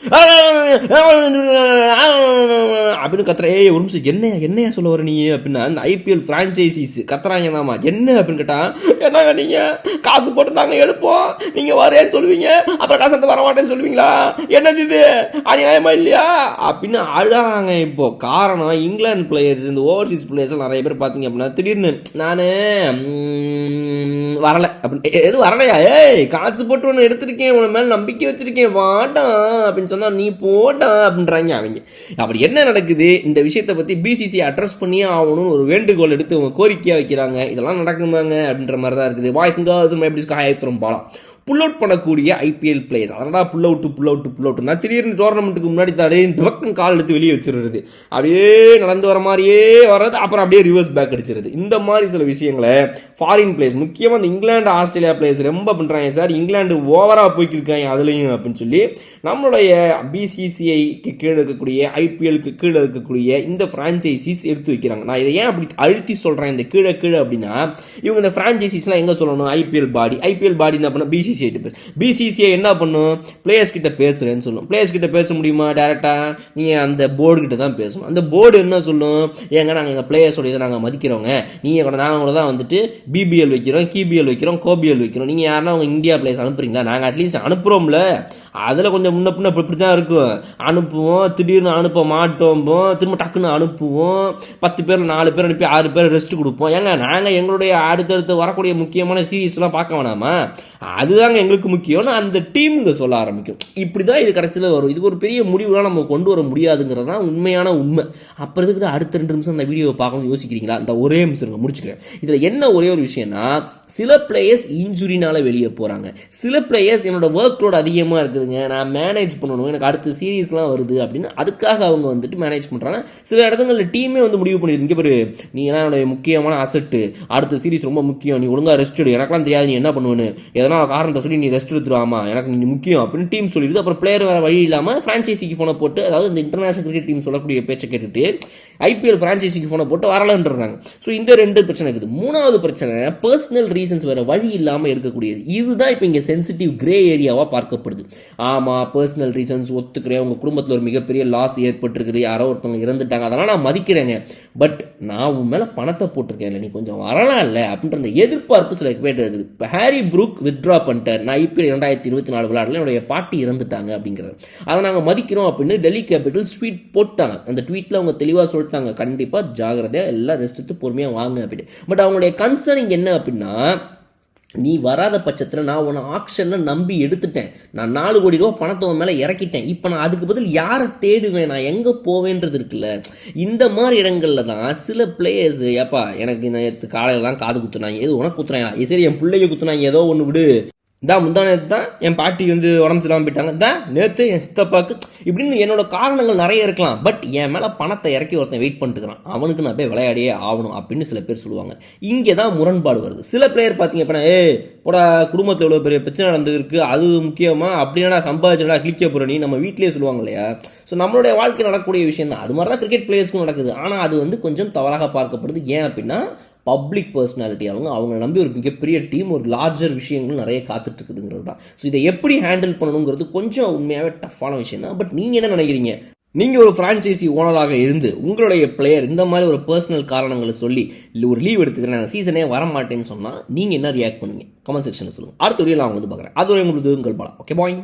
அப்படின்னு கத்துற ஏய் ஒரு நிமிஷம் என்னையா என்னையா சொல்ல வர நீ? அப்படின்னா அந்த ஐபிஎல் ஃப்ரான்ச்சைசிஸ் கத்துறாங்க தாமா என்ன அப்படின்னு கேட்டா என்னங்க நீங்க? காசு போட்டு நாங்க எடுப்போம். நீங்க வரேன்னு சொல்லுவீங்க. அப்புறம் காசு வர மாட்டேன்னு சொல்லுவீங்களா? என்னது இது? அநியாயமா இல்லையா? அப்படின்னு அழறாங்க இப்போ. காரணம் இங்கிலாந்து பிளேயர்ஸ் இந்த ஓவர்சீஸ் பிளேயர்ஸ் நிறைய பேர் பார்த்தீங்க அப்படின்னா திடீர்னு நான் வரல. அப்படின்னு எ- எது வரலையா? ஏய் காசு போட்டு ஒன்று எடுத்திருக்கேன். உன மேலே நம்பிக்கை வச்சிருக்கேன். வாட்டான் அப்படின்னு சொன்னா நீ போடா அப்படின்றாங்க அவங்க. அப்படி என்ன நடக்குது? இந்த விஷயத்தை பற்றி பிசிசி அட்ரஸ் பண்ணியே ஆகணும்னு ஒரு வேண்டுகோள் எடுத்து அவங்க கோரிக்கையாக வைக்கிறாங்க. இதெல்லாம் நடக்குமாங்க அப்படின்ற மாதிரி தான் இருக்குது வாய்ஸ் கேர்ள்ஸ் எப்படி ஹை ஃப்ரம் பாலா புல் அவுட் பண்ணக்கூடிய ஐபிஎல் பிளேயர்ஸ் அதனால் pull out pull out pull out நான் திடீர்னு டோர்னமெண்ட்டுக்கு முன்னாடி தடையே இந்த கால் எடுத்து வெளியே வச்சிருது அப்படியே நடந்து வர மாதிரியே வர்றது அப்புறம் அப்படியே ரிவர்ஸ் பேக் அடிச்சிருது இந்த மாதிரி சில விஷயங்களை ஃபாரின் பிளேயர்ஸ் முக்கியமாக இந்த இங்கிலாந்து ஆஸ்திரேலியா பிளேயர்ஸ் ரொம்ப பண்ணுறாங்க சார் இங்கிலாந்து ஓவராக போய்க்கிருக்காங்க அதுலேயும் அப்படின்னு சொல்லி நம்மளுடைய பிசிசிஐக்கு கீழே இருக்கக்கூடிய ஐபிஎலுக்கு கீழே இருக்கக்கூடிய இந்த ஃப்ரான்ச்சைசிஸ் எடுத்து வைக்கிறாங்க. நான் இதை ஏன் அப்படி அழுத்தி சொல்கிறேன் இந்த கீழே கீழே அப்படின்னா இவங்க இந்த ஃப்ரான்ச்சைசிஸ்லாம் எங்கே சொல்லணும்? ஐபிஎல் பாடி ஐபிஎல் பாடி என்ன பண்ண பிசிசிஐ பிசிசிஐ என்ன பண்ணும்? பிளேயர்ஸ் கிட்ட பேசுகிறேன்னு சொல்லும். பிளேயர்ஸ் கிட்ட பேச முடியுமா? டேரெக்டாக நீங்கள் அந்த போர்டு கிட்ட தான் பேசணும். அந்த போர்டு என்ன சொல்லும்? ஏங்க நாங்கள் எங்கள் பிளேயர்ஸோட இதை நாங்கள் மதிக்கிறோங்க. நீங்கள் கூட நாங்கள் கூட தான் வந்துட்டு பிபிஎல் வைக்கிறோம் கிபிஎல் வைக்கிறோம் கோபிஎல் வைக்கிறோம். நீங்கள் யாருன்னா உங்கள் இந்தியா பிளேயர்ஸ் அனுப்புறீங்களா? நாங்கள் அட்லீஸ்ட் அனுப்புகிறோம்ல அதில் கொஞ்சம் முன்ன பின்ன இப்படி தான் இருக்கும். அனுப்புவோம் திடீர்னு அனுப்ப மாட்டோம்போம் திரும்ப டக்குன்னு அனுப்புவோம். பத்து பேர் நாலு பேர் அனுப்பி ஆறு பேர் ரெஸ்ட் கொடுப்போம். ஏங்க நாங்கள் எங்களுடைய அடுத்தடுத்து வரக்கூடிய முக்கியமான சீரீஸ்லாம் பார்க்க வேணாமா? அது இதுதாங்க எங்களுக்கு முக்கியம்னு அந்த டீமுங்க சொல்ல ஆரம்பிக்கும். இப்படி தான் இது கடைசியில் வரும். இதுக்கு ஒரு பெரிய முடிவுலாம் நம்ம கொண்டு வர முடியாதுங்கிறது தான் உண்மையான உண்மை. அப்புறம் இருக்கிற அடுத்த ரெண்டு நிமிஷம் அந்த வீடியோவை பார்க்கணும்னு யோசிக்கிறீங்களா? அந்த ஒரே நிமிஷம் இருங்க முடிச்சுக்கிறேன். இதில் என்ன ஒரே ஒரு விஷயம்னா சில பிளேயர்ஸ் இன்ஜுரினால வெளியே போகிறாங்க சில பிளேயர்ஸ் என்னோட ஒர்க் லோட் அதிகமாக இருக்குதுங்க. நான் மேனேஜ் பண்ணணும். எனக்கு அடுத்த சீரீஸ்லாம் வருது அப்படின்னு அதுக்காக அவங்க வந்துட்டு மேனேஜ் பண்ணுறாங்க சில இடங்களில் டீமே வந்து முடிவு பண்ணிடுது. இங்கே பாரு நீ எல்லாம் என்னுடைய முக்கியமான அசட்டு அடுத்த சீரிஸ் ரொம்ப முக்கியம். நீ ஒழுங்காக ரெஸ்ட் எடு. எனக்கெல்லாம் தெரியாது. நீ என்ன பண்ணுவேன்னு. எதனா காரணத்தை சொல்லி நீ ரெஸ்ட் எடுத்துருவாமா? எனக்கு நீ முக்கியம் அப்படின்னு டீம் சொல்லிடுது. அப்புறம் பிளேயர் வேறு வழி இல்லாமல் ஃப்ரான்ச்சைசிக்கு ஃபோனை போட்டு அதாவது இந்த இன்டர்நேஷனல் கிரிக்கெட் டீம் சொல்லக்கூடிய பேச்சை கேட்டுட்டு ஐபிஎல் ஃப்ரான்ச்சைசிக்கு ஃபோனை போட்டு வரலன்றாங்க. ஸோ இந்த ரெண்டு பிரச்சனை இருக்குது. மூணாவது பிரச்சனை பர்சனல் ரீசன்ஸ் வேறு வழி இல்லாமல் இருக்கக்கூடியது. இதுதான் இப்போ இங்கே சென்சிட்டிவ் கிரே ஏரியாவாக பார்க்கப்படுது. ஆமாம் பர்சனல் ரீசன்ஸ் ஒத்துக்கிறேன். உங்கள் குடும்பத்தில் ஒரு மிகப்பெரிய லாஸ் ஏற்பட்டிருக்குது. யாரோ ஒருத்தவங்க இறந்துட்டாங்க. அதெல்லாம் நான் மதிக்கிறேங்க. பட் நான் உன் மேலே பணத்தை போட்டிருக்கேன் நீ கொஞ்சம் வரலாம் இல்லை அப்படின்ற அந்த எதிர்பார்ப்பு சில பேர் இருக்குது. இப்போ ஹாரி ப்ரூக் வித்ட்ரா பண்ணிட்டார். நான் ஐபிஎல் ரெண்டாயிரத்தி இருபத்தி நாலு விளையாடல என்னுடைய பாட்டி இறந்துட்டாங்க அப்படிங்கிறது அதை நாங்கள் மதிக்கிறோம் அப்படின்னு டெல்லி கேபிட்டல் ஸ்வீட் போட்டாங்க. அந்த ட்வீட்டில் அவங்க தெளிவாக சொல்லிட்டாங்க. கண்டிப்பாக ஜாகிரதையாக எல்லாம் ரெஸ்ட் எடுத்து பொறுமையாக வாங்க அப்படின்னு. பட் அவங்களுடைய கன்சர்ன் இங்கே என்ன அப்படின்னா நீ வராத பட்சத்தில் நான் உன்னை ஆக்ஷனில் நம்பி எடுத்துட்டேன். நான் நாலு கோடி ரூபா பணத்தை உன் மேலே இறக்கிட்டேன். இப்போ நான் அதுக்கு பதில் யாரை தேடுவேன்? நான் எங்கே போவேன்றது இருக்குல்ல? இந்த மாதிரி இடங்களில் தான் சில பிளேயர்ஸ் ஏப்பா எனக்கு இந்த காலையில் தான் காது குத்துனாங்க. எது உனக்கு குத்துறாங்க சரி என் பிள்ளைய குத்துனாங்க. ஏதோ ஒன்று விடு. இந்தா முந்தா நேற்று தான் என் பாட்டி வந்து உடம்பு சரியில்லாமல் போயிட்டாங்க. தான் நேற்று என் சித்தப்பாக்கு இப்படின்னு என்னோட காரணங்கள் நிறைய இருக்கலாம். பட் என் மேலே பணத்தை இறக்கி ஒருத்தன் வெயிட் பண்ணிட்டுக்கிறான் அவனுக்கு நான் போய் விளையாடியே ஆகணும் அப்படின்னு சில பேர் சொல்லுவாங்க. இங்கே தான் முரண்பாடு வருது. சில பிளேயர் பார்த்தீங்க அப்படின்னா ஏ போடா குடும்பத்தில் எவ்வளோ பெரிய பிரச்சனை நடந்திருக்கு. அது முக்கியமாக அப்படின்னா சம்பாதிச்சடா கிளிக்க போகிறனி நம்ம வீட்லேயே சொல்லுவாங்க இல்லையா? ஸோ நம்மளுடைய வாழ்க்கை நடக்கக்கூடிய விஷயம் தான் அது மாதிரி தான் கிரிக்கெட் பிளேயர்ஸ்க்கும் நடக்குது. ஆனால் அது வந்து கொஞ்சம் தவறாக பார்க்கப்படுது. ஏன் அப்படின்னா பப்ளிக் பர்சனாலிட்டி அவங்க அவங்க நம்பி ஒரு மிகப்பெரிய டீம் ஒரு லார்ஜர் விஷயங்கள் நிறைய காத்துட்ருக்குதுங்கிறது தான். ஸோ இதை எப்படி ஹேண்டில் பண்ணணுங்கிறது கொஞ்சம் உண்மையாகவே டஃப்பான விஷயம் தான். பட் நீங்கள் என்ன நினைக்கிறீங்க? நீங்கள் ஒரு ஃப்ரான்ச்சைசி ஓனராக இருந்து உங்களுடைய பிளேயர் இந்த மாதிரி ஒரு பர்சனல் காரணங்களை சொல்லி இல்லை ஒரு லீவ் எடுத்துக்கிறேன் அந்த சீசனே வர மாட்டேன்னு சொன்னால் நீங்கள் என்ன ரியாக்ட் பண்ணுங்க கமெண்ட் செக்ஷனில் சொல்லுங்கள் அடுத்த வீடியோ நான் வந்து பார்க்குறேன். அது ஒரு உங்களுக்கு உங்கள் பலம் ஓகே பாய்